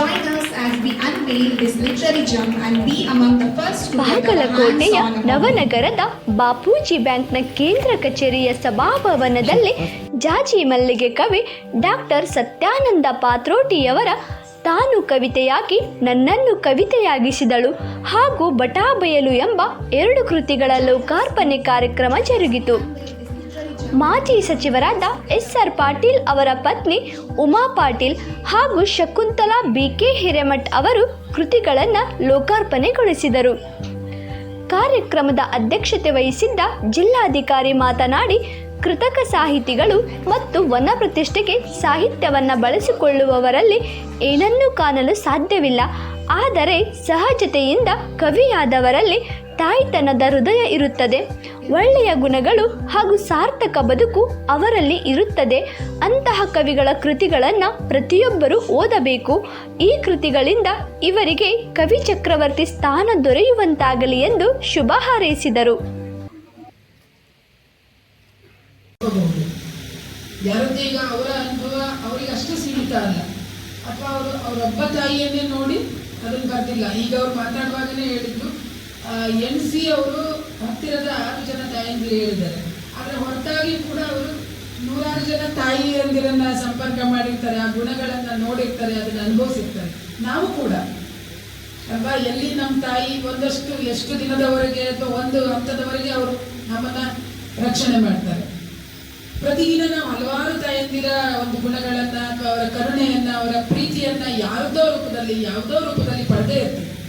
Join us as we unveil this literary gem and be among the first to get our ಬಾಗಲಕೋಟೆಯ ನವನಗರದ ಬಾಪೂಜಿ ಬ್ಯಾಂಕ್ನ ಕೇಂದ್ರ ಕಚೇರಿಯ ಸಭಾಭವನದಲ್ಲಿ ಜಾಜಿ ಮಲ್ಲಿಗೆ ಕವಿ ಡಾಕ್ಟರ್ ಸತ್ಯಾನಂದ ಪಾತ್ರೋಟಿಯವರ ತಾನು ಕವಿತೆಯಾಗಿ ನನ್ನನ್ನು ಕವಿತೆಯಾಗಿಸಿದಳು ಹಾಗೂ ಬಟಾಬಯಲು ಎಂಬ ಎರಡು ಕೃತಿಗಳ ಲೋಕಾರ್ಪಣೆ ಕಾರ್ಯಕ್ರಮ ಜರುಗಿತು. ಮಾಜಿ ಸಚಿವರಾದ ಎಸ್ ಆರ್ ಪಾಟೀಲ್ ಅವರ ಪತ್ನಿ ಉಮಾ ಪಾಟೀಲ್ ಹಾಗೂ ಶಕುಂತಲಾ ಬಿ ಕೆ ಹಿರೇಮಠ್ ಅವರು ಕೃತಿಗಳನ್ನು ಲೋಕಾರ್ಪಣೆಗೊಳಿಸಿದರು. ಕಾರ್ಯಕ್ರಮದ ಅಧ್ಯಕ್ಷತೆ ವಹಿಸಿದ್ದ ಜಿಲ್ಲಾಧಿಕಾರಿ ಮಾತನಾಡಿ, ಕೃತಕ ಸಾಹಿತಿಗಳು ಮತ್ತು ವನ ಪ್ರತಿಷ್ಠೆಗೆ ಸಾಹಿತ್ಯವನ್ನು ಬಳಸಿಕೊಳ್ಳುವವರಲ್ಲಿ ಏನನ್ನೂ ಕಾಣಲು ಸಾಧ್ಯವಿಲ್ಲ. ಆದರೆ ಸಹಜತೆಯಿಂದ ಕವಿಯಾದವರಲ್ಲಿ ತಾಯ್ತನದ ಹೃದಯ ಇರುತ್ತದೆ. ಒಳ್ಳೆಯ ಗುಣಗಳು ಹಾಗೂ ಸಾರ್ಥಕ ಬದುಕು ಅವರಲ್ಲಿ ಇರುತ್ತದೆ. ಅಂತಹ ಕವಿಗಳ ಕೃತಿಗಳನ್ನು ಪ್ರತಿಯೊಬ್ಬರೂ ಓದಬೇಕು. ಈ ಕೃತಿಗಳಿಂದ ಇವರಿಗೆ ಕವಿ ಚಕ್ರವರ್ತಿ ಸ್ಥಾನ ದೊರೆಯುವಂತಾಗಲಿ ಎಂದು ಶುಭ ಹಾರೈಸಿದರು. ಈಗ ಅವರ ಅನುಭವ ಅವರಿಗೆ ಅಷ್ಟು ಸೀಮಿತ ಅಲ್ಲ. ಅಥವಾ ಅವರು ಅವರೊಬ್ಬ ತಾಯಿಯನ್ನೇ ನೋಡಿ ಅದನ್ನು ಬರ್ತಿಲ್ಲ ಈಗ ಅವ್ರು ಮಾತಾಡುವಾಗಲೇ ಹೇಳಿದ್ರು ಎನ್ ಸಿ ಅವರು ಹತ್ತಿರದ ಆರು ಜನ ತಾಯಂದಿರು ಹೇಳಿದ್ದಾರೆ. ಆದರೆ ಹೊರತಾಗಿ ಕೂಡ ಅವರು ನೂರಾರು ಜನ ತಾಯಿಯಂದಿರನ್ನ ಸಂಪರ್ಕ ಮಾಡಿರ್ತಾರೆ, ಆ ಗುಣಗಳನ್ನು ನೋಡಿರ್ತಾರೆ, ಅದನ್ನು ಅನುಭವಿಸಿರ್ತಾರೆ. ನಾವು ಕೂಡ. ಅಲ್ವಾ? ಎಲ್ಲಿ ನಮ್ಮ ತಾಯಿ ಒಂದಷ್ಟು ಎಷ್ಟು ದಿನದವರೆಗೆ ಅಥವಾ ಒಂದು ಹಂತದವರೆಗೆ ಅವರು ನಮ್ಮನ್ನ ರಕ್ಷಣೆ ಮಾಡ್ತಾರೆ. ಪ್ರತಿದಿನ ನಾವು ಹಲವಾರು ತಾಯಂದಿರ ಒಂದು ಗುಣಗಳನ್ನ ಅಥವಾ ಅವರ ಕರುಣೆಯನ್ನ, ಅವರ ಪ್ರೀತಿಯನ್ನ ಯಾವುದೋ ರೂಪದಲ್ಲಿ ಯಾವುದೋ ರೂಪದಲ್ಲಿ ಪಡೆದೇ ಇರ್ತೀವಿ.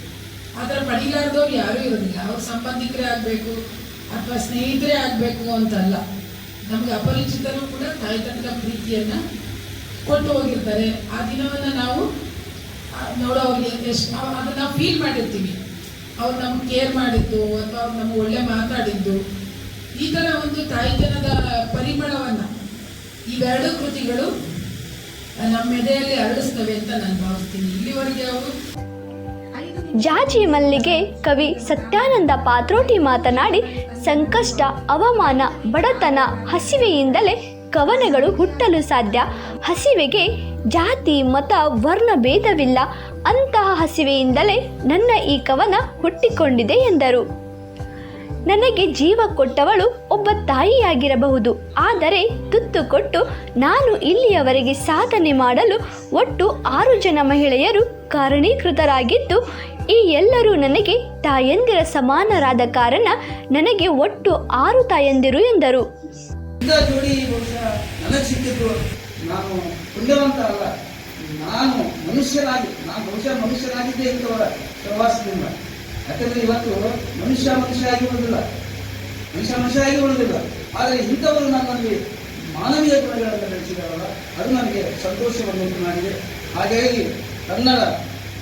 ಆತರ ಪಡಿಲಾರ್ದವ್ರು ಯಾರೂ ಇರೋದಿಲ್ಲ. ಅವ್ರ ಸಂಬಂಧಿಕರೇ ಆಗಬೇಕು ಅಥವಾ ಸ್ನೇಹಿತರೇ ಆಗಬೇಕು ಅಂತಲ್ಲ. ನಮಗೆ ಅಪರಿಚಿತರು ಕೂಡ ತಾಯ್ತನದ ಪ್ರೀತಿಯನ್ನು ಕೊಟ್ಟು ಹೋಗಿರ್ತಾರೆ. ಆ ದಿನವನ್ನ ನಾವು ಆ, ನೋಡೋ ಎಷ್ಟು ಅದನ್ನ ನಾವು ಫೀಲ್ ಮಾಡಿರ್ತೀವಿ. ಅವ್ರು ನಮ್ಗೆ ಕೇರ್ ಮಾಡಿದ್ದು ಅಥವಾ ಅವ್ರು ನಮ್ಗೆ ಒಳ್ಳೆ ಮಾತಾಡಿದ್ದು. ಈ ಥರ ಒಂದು ತಾಯ್ತನದ ಪರಿಮಳವನ್ನು ಇವೆರಡು ಕೃತಿಗಳು ನಮ್ಮ ಎದೆಯಲ್ಲಿ ಅರಳಿಸ್ತವೆ ಅಂತ ನಾನು ಭಾವಿಸ್ತೀನಿ. ಇಲ್ಲಿವರೆಗೆ ಅವರು ಜಾಜಿ ಮಲ್ಲಿಗೆ ಕವಿ ಸತ್ಯಾನಂದ ಪಾತ್ರೋಟಿ ಮಾತನಾಡಿ, ಸಂಕಷ್ಟ, ಅವಮಾನ, ಬಡತನ ಹಸಿವೆಯಿಂದಲೇ ಕವನಗಳು ಹುಟ್ಟಲು ಸಾಧ್ಯ. ಹಸಿವೆಗೆ ಜಾತಿ, ಮತ, ವರ್ಣ ಭೇದವಿಲ್ಲ. ಅಂತಹ ಹಸಿವೆಯಿಂದಲೇ ನನ್ನ ಈ ಕವನ ಹುಟ್ಟಿಕೊಂಡಿದೆ ಎಂದರು. ನನಗೆ ಜೀವ ಕೊಟ್ಟವಳು ಒಬ್ಬ ತಾಯಿಯಾಗಿರಬಹುದು. ಆದರೆ ತುತ್ತು ಕೊಟ್ಟು ನಾನು ಇಲ್ಲಿಯವರೆಗೆ ಸಾಧನೆ ಮಾಡಲು ಒಟ್ಟು ಆರು ಜನ ಮಹಿಳೆಯರು ಕಾರಣೀಕೃತರಾಗಿದ್ದು, ಈ ಎಲ್ಲರೂ ನನಗೆ ತಾಯಂದಿರ ಸಮಾನರಾದ ಕಾರಣ ನನಗೆ ಒಟ್ಟು ಆರು ತಾಯಂದಿರು ಎಂದರು. ನಾನು ಮನುಷ್ಯರಾಗಿ, ನಾನು ಬಹುಶಃ ಮನುಷ್ಯನಾಗಿದ್ದೇ ಇಂಥವರ ಪ್ರವಾಸದಿಂದ. ಯಾಕಂದ್ರೆ ಇವತ್ತು ಮನುಷ್ಯ ಮನುಷ್ಯ ಆಗಿ ಉಳಿದಿಲ್ಲ. ಮನುಷ್ಯ ಮನುಷ್ಯ ಆಗಿ ಉಳಿದಿಲ್ಲ. ಆದರೆ ಇಂಥವರು ನನ್ನಲ್ಲಿ ಮಾನವೀಯ ಗುಣಗಳನ್ನು ಬೆಳೆಸಿದವಲ್ಲ ಅದು ನನಗೆ ಸಂತೋಷವನ್ನು ಉಂಟು ಮಾಡಿದೆ ಹಾಗಾಗಿ ಕನ್ನಡ,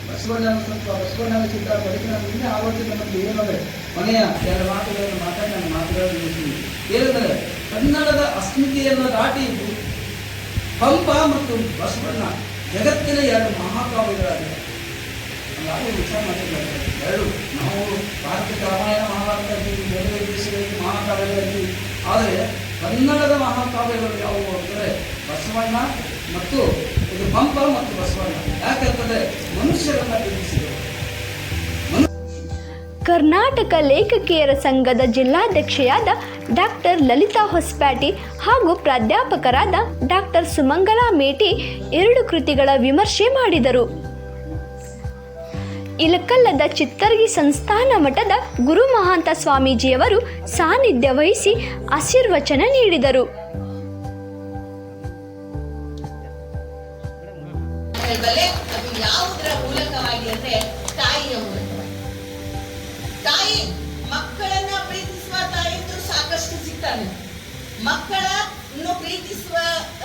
ಬಸವಣ್ಣನ ಸ್ವಲ್ಪ ಬಸವಣ್ಣನ ಚಿತ್ರ ಬದುಕಿನ ಆವತ್ತಿನ ನಮಗೆ ಏನಂದರೆ ಮನೆಯ ಎರಡು ಮಾತುಗಳನ್ನು ಮಾತಾಡಿ ನಾನು ಮಾತುಗಳನ್ನು ಮುಗಿಸ್ತೀನಿ. ಏನಂದರೆ ಕನ್ನಡದ ಅಸ್ಮಿತೆಯನ್ನು ದಾಟಿ ಪಂಪ ಮತ್ತು ಬಸವಣ್ಣ ಜಗತ್ತಿನ ಎರಡು ಮಹಾಕಾವ್ಯಗಳಾಗಿವೆ. ನಾವು ವಿಚಾರ ಮಾಡಿದ್ದಾರೆ ಎರಡು ನಾವು ಭಾರತಕ್ಕೆ ರಾಮಾಯಣ ಮಹಾಭಾರತದಲ್ಲಿ ಬೇರೆ ದೇಶಗಳಲ್ಲಿ ಮಹಾಕಾವ್ಯಗಳಲ್ಲಿ ಆದರೆ ಕನ್ನಡದ ಮಹಾಕಾವ್ಯಗಳು ಯಾವುವು ಅಂದರೆ ಬಸವಣ್ಣ ಮತ್ತು ಇದು ಪಂಪ ಮತ್ತು ಬಸವಣ್ಣ ಯಾಕಂತಂದರೆ ಮನುಷ್ಯರನ್ನು ಬಿಡಿಸಿದರು ಕರ್ನಾಟಕ ಲೇಖಕಿಯರ ಸಂಘದ ಜಿಲ್ಲಾಧ್ಯಕ್ಷೆಯಾದ ಡಾಕ್ಟರ್ ಲಲಿತಾ ಹೊಸ್ಪ್ಯಾಟಿ ಹಾಗೂ ಪ್ರಾಧ್ಯಾಪಕರಾದ ಡಾಕ್ಟರ್ ಸುಮಂಗಲಾ ಮೇಟಿ ಎರಡು ಕೃತಿಗಳ ವಿಮರ್ಶೆ ಮಾಡಿದರು. ಇಲಕಲ್ಲದ ಚಿತ್ತರ್ಗಿ ಸಂಸ್ಥಾನ ಮಠದ ಗುರು ಮಹಾಂತ ಸ್ವಾಮೀಜಿಯವರು ಸಾನ್ನಿಧ್ಯ ವಹಿಸಿ ಆಶೀರ್ವಚನ ನೀಡಿದರು. ತಾಯಿ, ಮಕ್ಕಳನ್ನ ಪ್ರೀತಿಸುವ ತಾಯಿ ಸಾಕಷ್ಟು ಸಿಗ್ತಾನೆ. ಮಕ್ಕಳನ್ನು ಪ್ರೀತಿಸುವ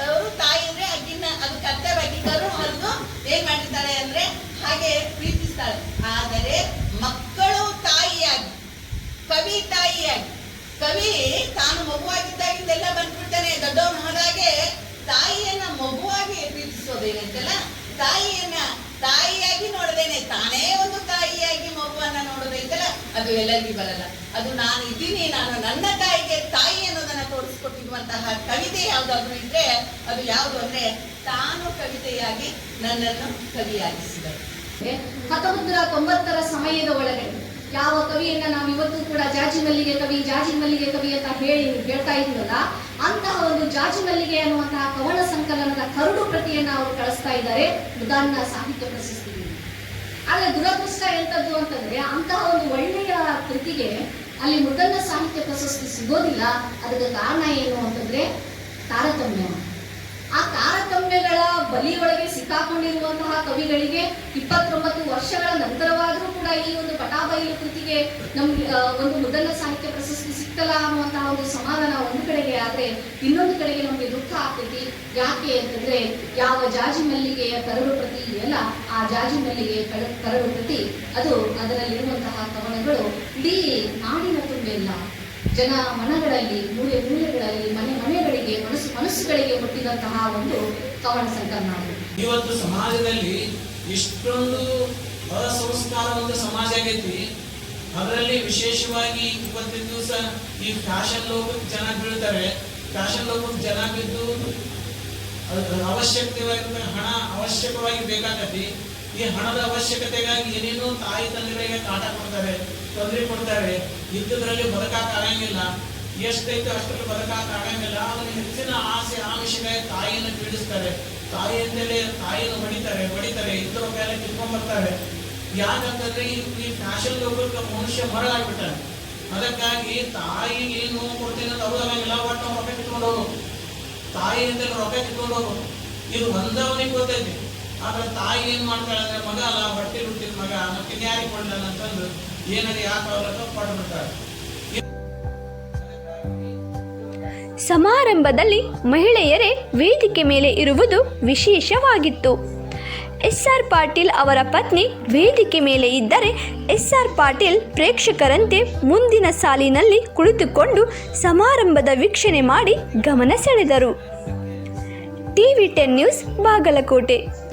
ಅವರು ತಾಯಿ ಅಂದ್ರೆ ಅಗಿನ ಅದು ಕರ್ತವ್ಯವಾಗಿ ಕರು ಹರಿದು ಏನ್ ಮಾಡಿರ್ತಾಳೆ ಅಂದ್ರೆ ಹಾಗೆ ಪ್ರೀತಿಸ್ತಾಳೆ ಆದರೆ ಮಕ್ಕಳು ತಾಯಿಯಾಗಿ ಕವಿ ತಾಯಿಯಾಗಿ ಕವಿ ತಾನು ಮಗುವಾಗಿದ್ದಾಗಿಂದೆಲ್ಲ ಬಂದ್ಬಿಡ್ತಾನೆ ದೊಡ್ಡವನ ಹೋದಾಗೆ ತಾಯಿಯನ್ನ ಮಗುವಾಗಿ ಪ್ರೀತಿಸೋದೇನಂತಲ್ಲ ತಾಯಿಯನ್ನ ತಾಯಿಯಾಗಿ ನೋಡದೇನೆ ತಾನೇ ಒಂದು ತಾಯಿಯಾಗಿ ಮಗುವನ್ನ ನೋಡೋದೈತಲ್ಲ ಅದು ಎಲ್ಲರಿಗೂ ಬರಲ್ಲ. ಅದು ನಾನು ಇದ್ದೀನಿ, ನಾನು ನನ್ನ ತಾಯಿಗೆ, ತಾಯಿ ಅನ್ನೋದನ್ನ ತೋರಿಸ್ಕೊಟ್ಟಿರುವಂತಹ ಕವಿತೆ ಯಾವುದಾದ್ರೂ ಇದ್ರೆ ಅದು ಯಾವುದು ಅಂದ್ರೆ ತಾನು ಕವಿತೆಯಾಗಿ ನನ್ನನ್ನು ಕವಿಯಾಗಿಸಿದೆ ಹತ್ತೊಂಬತ್ತು ನೂರ ತೊಂಬತ್ತರ ಸಮಯದ ಒಳಗಡೆ ಯಾವ ಕವಿಯನ್ನ ನಾವು ಇವತ್ತು ಕೂಡ ಜಾಜಿ ಮಲ್ಲಿಗೆ ಕವಿ ಜಾಜಿ ಮಲ್ಲಿಗೆ ಕವಿ ಅಂತ ಹೇಳಿ ಹೇಳ್ತಾ ಇದ್ವಲ್ಲ, ಅಂತಹ ಒಂದು ಜಾಜಿ ಮಲ್ಲಿಗೆ ಅನ್ನುವಂತಹ ಕವನ ಸಂಕಲನದ ಕರುಡು ಪ್ರತಿಯನ್ನ ಅವರು ಕಳಿಸ್ತಾ ಇದ್ದಾರೆ. ಮುದಾನ್ನ ಸಾಹಿತ್ಯ ಪ್ರಶಸ್ತಿ. ಆದ್ರೆ ದುರದೃಷ್ಟ ಎಂಥದ್ದು ಅಂತಂದ್ರೆ ಅಂತಹ ಒಂದು ಒಳ್ಳೆಯ ಕೃತಿಗೆ ಅಲ್ಲಿ ಮುದ್ದನ್ನ ಸಾಹಿತ್ಯ ಪ್ರಶಸ್ತಿ ಸಿಗೋದಿಲ್ಲ. ಅದಕ್ಕೆ ಕಾರಣ ಏನು ಅಂತಂದ್ರೆ ಬಲಿಯೊಳಗೆ ಕವಿಗಳಿಗೆ ಇಪ್ಪತ್ತೊಂಬತ್ತು ವರ್ಷಗಳ ನಂತರವಾದರೂ ಕೂಡ ಈ ಒಂದು ಪಟಾಬೈಲು ಕೃತಿಗೆ ನಮ್ಗೆ ಒಂದು ಮೊದಲ ಸಾಹಿತ್ಯ ಪ್ರಶಸ್ತಿ ಸಿಕ್ತಲ್ಲ ಅನ್ನುವಂತಹ ಒಂದು ಸಮಾಧಾನ ಒಂದು ಕಡೆಗೆ ಆದ್ರೆ ಇನ್ನೊಂದು ಕಡೆಗೆ ನಮಗೆ ದುಃಖ ಆಗ್ತೈತಿ ಯಾಕೆ ಅಂತಂದ್ರೆ ಯಾವ ಜಾಜಿ ಮಲ್ಲಿಗೆಯ ಕರಡು ಪ್ರತಿ ಇದೆಯಲ್ಲ, ಆ ಜಾಜಿ ಮಲ್ಲಿಗೆ ಕರ- ಕರಡು ಪ್ರತಿ, ಅದು ಅದರಲ್ಲಿರುವಂತಹ ಕವನಗಳು ಇಡೀ ನಾಡಿನ ತುಂಬಿಲ್ಲ ಜನ ಮನಗಳಲ್ಲಿ, ಮೂಲೆ ಮೂಲೆಗಳಲ್ಲಿ, ಮನೆ ಮನೆಗಳಿಗೆ, ಮನಸ್ಸು ಮನಸ್ಸುಗಳಿಗೆ ಮುಟ್ಟಿದಂತಹ ಒಂದು ಕವನ ಸಂಕಲನ. ಇವತ್ತು ಸಮಾಜದಲ್ಲಿ ಇಷ್ಟೊಂದು ಅಸಂಸ್ಕಾರ ಒಂದು ಸಮಾಜ ಆಗೈತಿ. ಅದರಲ್ಲಿ ವಿಶೇಷವಾಗಿ ಇವತ್ತಿನ ದಿವಸ ಈ ಫ್ಯಾಷನ್ ಲೋಕಕ್ಕೆ ಜನ ಬೀಳ್ತಾರೆ. ಫ್ಯಾಷನ್ ಲೋಕಕ್ಕೆ ಜನ ಬಿದ್ದು ಅವಶ್ಯಕತೆ ಹಣ ಅವಶ್ಯಕವಾಗಿ ಬೇಕಾಗತಿ ಈ ಹಣದ ಅವಶ್ಯಕತೆಗಾಗಿ ಏನೇನೋ ತಾಯಿ ತಂದೆಗಳಿಗೆ ಕಾಟ ಕೊಡ್ತಾರೆ, ತೊಂದರೆ ಕೊಡ್ತಾರೆ. ಇದ್ದದ್ರಲ್ಲಿ ಬದುಕಾಕ ಆಗಂಗಿಲ್ಲ. ಎಷ್ಟೈತೆ ಅಷ್ಟರಲ್ಲಿ ಬದುಕಾಕ ಆಗಂಗಿಲ್ಲ ಹೆಚ್ಚಿನ ಆಸೆ ಆಮಿಷವೇ ತಾಯಿಯನ್ನು ಪೀಡಿಸ್ತಾರೆ. ತಾಯಿಯಿಂದಲೇ ತಾಯಿಯನ್ನು ಹೊಡಿತಾರೆ ಹೊಡಿತಾರೆ ಇದ್ರ ಮೇಲೆ ಕಿತ್ಕೊಂಡ್ಬರ್ತಾರೆ ಯಾಕಂತಂದ್ರೆ ಈ ಫ್ಯಾಷನ್ ಲೋಕಕ್ಕೆ ಮನುಷ್ಯ ಮರಳಾಗ್ಬಿಟ್ಟಾನೆ ಅದಕ್ಕಾಗಿ ತಾಯಿಗೆ ಏನು ನೋವು ಕೊಡ್ತೀನಿ ಅಂತ ಅವ್ರು ಆಗಂಗಿಲ್ಲ ಅವ್ನು ರೊಕ್ಕ ಕಿತ್ಕೊಂಡು ಹೋಗು ರೊಕ್ಕ ಕಿತ್ಕೊಂಡು ಹೋಗು ಇದು ಒಂದವನಿಗೆ ಗೊತ್ತೈತಿ. ಆದ್ರೆ ತಾಯಿ ಏನ್ ಮಾಡ್ತಾಳೆ ಅಂದ್ರೆ ಮಗ, ಅಲ್ಲ ಹೊಟ್ಟೆ ಹುಟ್ಟಿದ ಮಗ, ಮತ್ತೆ ಯಾರಿಗೆ ಕೊಡ್ಲಾನ ಅಂತಂದು ಏನಾದ್ರು ಯಾಕೆ ಅವ್ರ ಕೊಟ್ಬಿಡ್ತಾಳೆ ಸಮಾರಂಭದಲ್ಲಿ ಮಹಿಳೆಯರೇ ವೇದಿಕೆ ಮೇಲೆ ಇರುವುದು ವಿಶೇಷವಾಗಿತ್ತು. ಎಸ್ ಆರ್ ಪಾಟೀಲ್ ಅವರ ಪತ್ನಿ ವೇದಿಕೆ ಮೇಲೆ ಇದ್ದರೆ ಎಸ್ ಆರ್ ಪಾಟೀಲ್ ಪ್ರೇಕ್ಷಕರಂತೆ ಮುಂದಿನ ಸಾಲಿನಲ್ಲಿ ಕುಳಿತುಕೊಂಡು ಸಮಾರಂಭದ ವೀಕ್ಷಣೆ ಮಾಡಿ ಗಮನ ಸೆಳೆದರು. TV ten news Bagalkote.